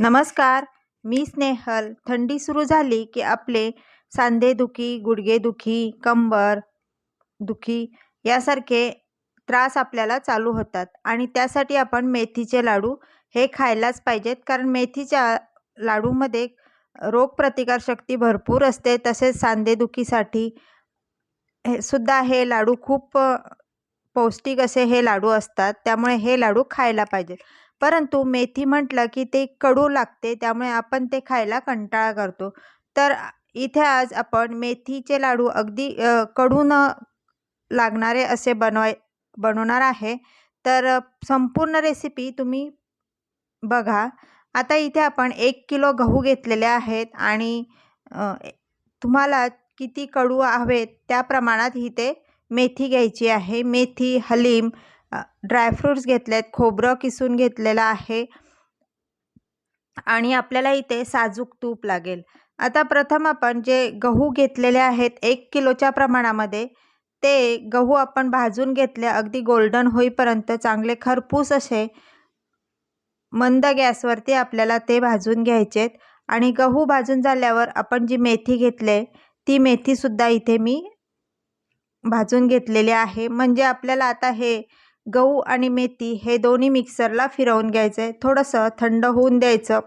नमस्कार मी स्नेहल. थंडी सुरू झाली की आपले सांधेदुखी गुडघेदुखी कंबर दुखी यासारखे त्रास आपल्याला चालू होतात आणि त्यासाठी आपण मेथीचे लाडू हे खायलाच पाहिजेत. कारण मेथीच्या लाडूमध्ये रोगप्रतिकारशक्ती भरपूर असते. तसेच सांधेदुखीसाठी हे सुद्धा हे लाडू खूप पौष्टिक असे हे लाडू असतात. त्यामुळे हे लाडू खायला पाहिजेत. परंतु मेथी म्हटलं की ते कडू लागते त्यामुळे आपण ते खायला कंटाळा करतो. तर इथे आज आपण मेथीचे लाडू अगदी कडू न लागणारे असे बनवाय बनवणार आहे. तर संपूर्ण रेसिपी तुम्ही बघा. आता इथे आपण एक किलो गहू घेतलेले आहेत आणि तुम्हाला किती कडू हवेत त्या प्रमाणात इथे मेथी घ्यायची आहे. मेथी हलीम ड्रायफ्रूट्स घेतले घेतलेत खोबरं किसून घेतलेलं आहे. आणि आपल्याला इथे साजूक तूप लागेल. आता प्रथम आपण जे गहू घेतलेले आहेत एक किलोच्या प्रमाणामध्ये ते गहू आपण भाजून घेतले अगदी गोल्डन होईपर्यंत चांगले खरपूस असे मंद गॅसवरती आपल्याला ते भाजून घ्यायचेत आणि गहू भाजून झाल्यावर आपण जी मेथी घेतले ती मेथीसुद्धा इथे मी भाजून घेतलेली आहे. म्हणजे आपल्याला आता हे गहू आणि मेथी हे दोन्ही मिक्सरला फिरवून घ्यायचं. आहे थोडंसं थंड होऊन द्यायचं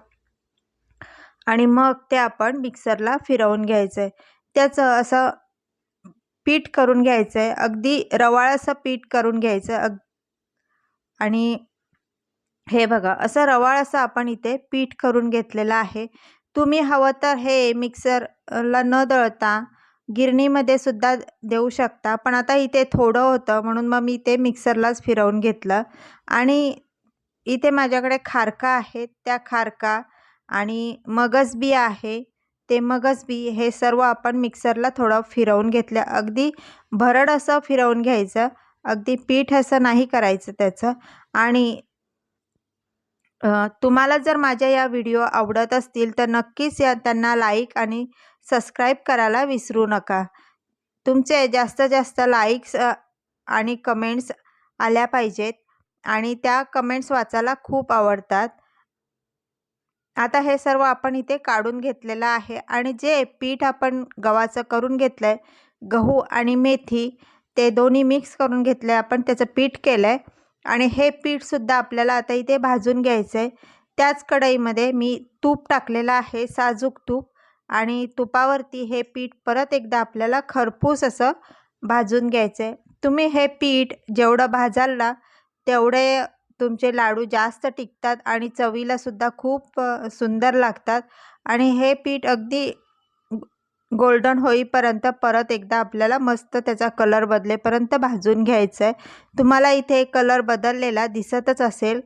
आणि मग ते आपण मिक्सरला फिरवून घ्यायचं. आहे त्याचं असं पीठ करून घ्यायचं. आहे अगदी रवाळ असं पीठ करून घ्यायचं. अग आणि हे बघा असं रवाळ असं आपण इथे पीठ करून घेतलेलं आहे. तुम्ही हवं तर हे मिक्सरला न दळता गिरणीमध्ये सुद्धा देऊ शकता. पण आता इथे थोडं होतं म्हणून मग मी ते मिक्सरलाच फिरवून घेतलं. आणि इथे माझ्याकडे खारका आहेत त्या खारका आणि मगजबी आहे. ते मगजबी हे सर्व आपण मिक्सरला थोडं फिरवून घेतलं. अगदी भरड असं फिरवून घ्यायचं. अगदी पीठ असं नाही करायचं त्याचं. आणि तुम्हाला जर माझ्या या व्हिडिओ आवडत असतील तर नक्कीच या त्यांना लाईक आणि सबस्क्राईब करायला विसरू नका. तुमचे जास्त जास्त लाईक्स आणि कमेंट्स आल्या पाहिजेत आणि त्या कमेंट्स वाचायला खूप आवडतात. आता हे सर्व आपण इथे काढून घेतलेलं आहे आणि जे पीठ आपण गव्हाचं करून घेतलं आहे गहू आणि मेथी ते दोन्ही मिक्स करून घेतलं आहे आपण त्याचं पीठ केलं आहे आणि हे पीठसुद्धा आपल्याला आता इथे भाजून घ्यायचं आहे त्याच कढईमध्ये मी तूप टाकलेलं आहे साजूक तूप. आणि तुपावरती हे पीठ परत एकदा आपल्याला खरपूस असं भाजून घ्यायचं आहे तुम्ही हे पीठ जेवढं भाजाल ना तेवढे तुमचे लाडू जास्त टिकतात आणि चवीलासुद्धा खूप सुंदर लागतात. आणि हे पीठ अगदी गोल्डन होईपर्यंत परत एकदा आपल्याला मस्त त्याचा कलर बदलेपर्यंत भाजून घ्यायचं आहे तुम्हाला इथे कलर बदललेला दिसतच असेल.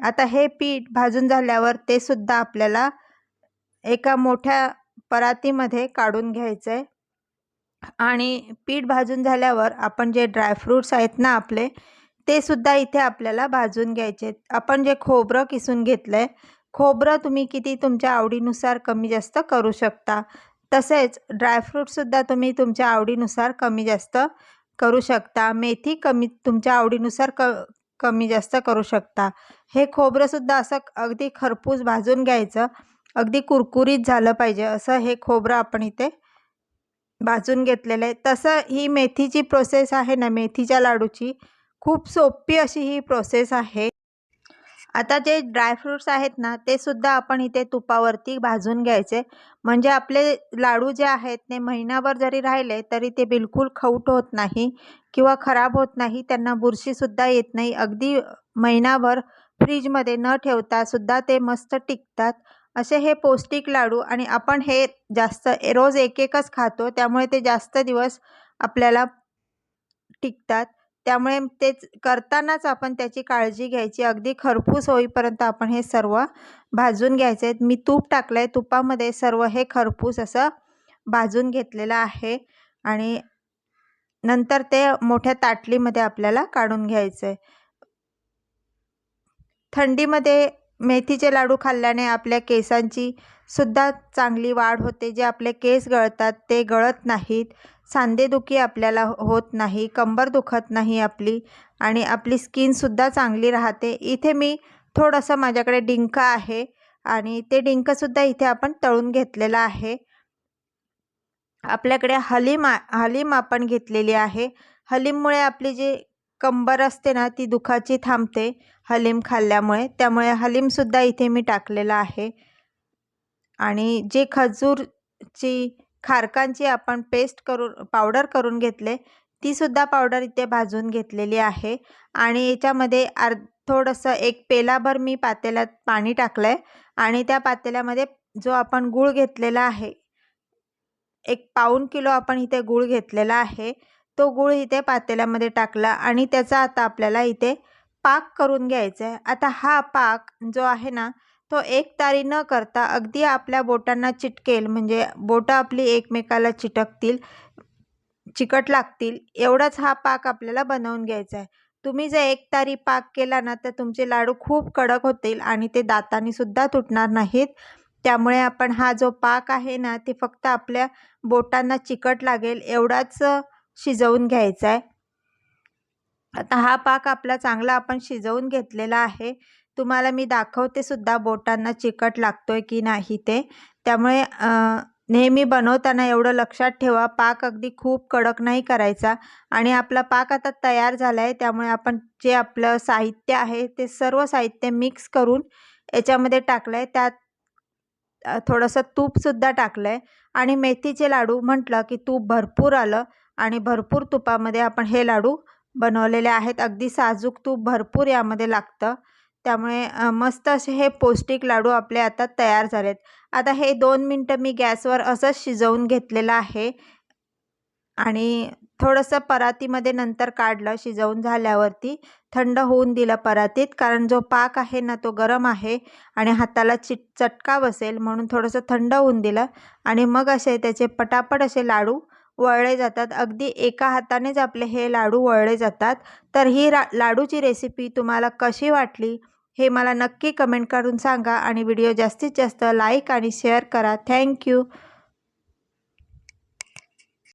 आता हे पीठ भाजून झाल्यावर ते सुद्धा आपल्याला एका मोठ्या परातीमध्ये काढून घ्यायचं आहे आणि पीठ भाजून झाल्यावर आपण जे ड्रायफ्रूट्स आहेत ना आपले ते सुद्धा इथे आपल्याला भाजून घ्यायचे आपण जे खोबरं किसून घेतलं आहे खोबरं तुम्ही किती तुमच्या आवडीनुसार कमी जास्त करू शकता. तसेच ड्रायफ्रूटसुद्धा तुम्ही तुमच्या आवडीनुसार कमी जास्त करू शकता. मेथी कमी तुमच्या आवडीनुसार क कमी जास्त करू शकता. हे खोबरंसुद्धा असं अगदी खरपूस भाजून घ्यायचं. अगदी कुरकुरीत झालं पाहिजे. असं हे खोबरं आपण इथे भाजून घेतलेलं आहे. तसं ही मेथीची प्रोसेस आहे ना मेथीच्या लाडूची खूप सोपी अशी ही प्रोसेस आहे. आता जे ड्रायफ्रूट्स आहेत ना ते सुद्धा आपण इथे तुपावरती भाजून घ्यायचे. म्हणजे आपले लाडू जे आहेत ते महिनाभर जरी राहिले तरी ते बिलकुल खौट होत नाही किंवा खराब होत नाही. त्यांना बुरशीसुद्धा येत नाही. अगदी महिनाभर फ्रीजमध्ये न ठेवता सुद्धा ते मस्त टिकतात. असे हे पौष्टिक लाडू आणि आपण हे जास्त रोज एक एकच खातो त्यामुळे ते जास्त दिवस आपल्याला टिकतात. त्यामुळे तेच करतानाच आपण त्याची काळजी घ्यायची. अगदी खरपूस होईपर्यंत आपण हे सर्व भाजून घ्यायचे. आहेत मी तूप टाकलं आहे तुपामध्ये सर्व हे खरपूस असं भाजून घेतलेलं आहे. आणि नंतर ते मोठ्या ताटलीमध्ये आपल्याला काढून घ्यायचं आहे थंडीमध्ये मेथीचे लाडू खाल्ल्याने आपल्या केसांची सुद्धा चांगली वाढ होते. जे आपले केस गळतात ते गळत नाहीत. सांधेदुखी आपल्याला होत नाही कंबर दुखत नाही आपली आणि आपली स्किनसुद्धा चांगली राहते. इथे मी थोडंसं माझ्याकडे डिंक आहे आणि ते डिंकसुद्धा इथे आपण तळून घेतलेलं आहे. आपल्याकडे हलीम हलीम आपण घेतलेली आहे. हलीममुळे आपली जी कंबर असते ना ती दुखाची थांबते हलीम खाल्ल्यामुळे. त्यामुळे हलीमसुद्धा इथे मी टाकलेला आहे. आणि जे खजूरची खारकांची आपण पेस्ट करून पावडर करून घेतले तीसुद्धा पावडर इथे भाजून घेतलेली आहे. आणि याच्यामध्ये आर थोडंसं एक पेलाभर मी पातेल्यात पाणी टाकलं आहे आणि त्या पातेल्यामध्ये जो आपण गूळ घेतलेला आहे एक पाऊण किलो आपण इथे गूळ घेतलेला आहे. तो गूळ इथे पातेल्यामध्ये टाकला आणि त्याचा आता आपल्याला इथे पाक करून घ्यायचा आहे आता हा पाक जो आहे ना तो एक तारी न करता अगदी आपल्या बोटांना चिटकेल म्हणजे बोटं आपली एकमेकाला चिटकतील चिकट लागतील एवढाच हा पाक आपल्याला बनवून घ्यायचा आहे तुम्ही जर एक तारी पाक केला ना तर तुमचे लाडू खूप कडक होतील आणि ते दातांनीसुद्धा तुटणार नाहीत. त्यामुळे आपण हा जो पाक आहे ना ते फक्त आपल्या बोटांना चिकट लागेल एवढाच शिजवून घ्यायचा आहे आता हा पाक आपला चांगला आपण शिजवून घेतलेला आहे. तुम्हाला मी दाखवते सुद्धा बोटांना चिकट लागतोय की नाही ते. त्यामुळे नेहमी बनवताना एवढं लक्षात ठेवा पाक अगदी खूप कडक नाही करायचा. आणि आपला पाक आता तयार झाला आहे त्यामुळे आपण जे आपलं साहित्य आहे ते सर्व साहित्य मिक्स करून याच्यामध्ये टाकलं आहे त्यात थोडंसं तूपसुद्धा टाकलं आहे आणि मेथीचे लाडू म्हटलं की तूप भरपूर आलं. आणि भरपूर तुपामध्ये आपण हे लाडू बनवलेले आहेत. अगदी साजूक तूप भरपूर यामध्ये लागतं. त्यामुळे मस्त असे हे पौष्टिक लाडू आपले आता तयार झालेत. आता हे दोन मिनटं मी गॅसवर असंच शिजवून घेतलेलं आहे. आणि थोडंसं परातीमध्ये नंतर काढलं शिजवून झाल्यावरती. थंड होऊन दिलं परातीत कारण जो पाक आहे ना तो गरम आहे आणि हाताला चिट चटका बसेल म्हणून थोडंसं थंड होऊन दिलं. आणि मग असे त्याचे पटापट असे लाडू वळले जातात. अगदी एका हातानेच आपले हे लाडू वळले जातात. तर ही रा लाडूची रेसिपी तुम्हाला कशी वाटली? हे मला नक्की कमेंट करून सांगा आणि व्हिडिओ जास्तीत जास्त लाईक आणि शेअर करा. थँक्यू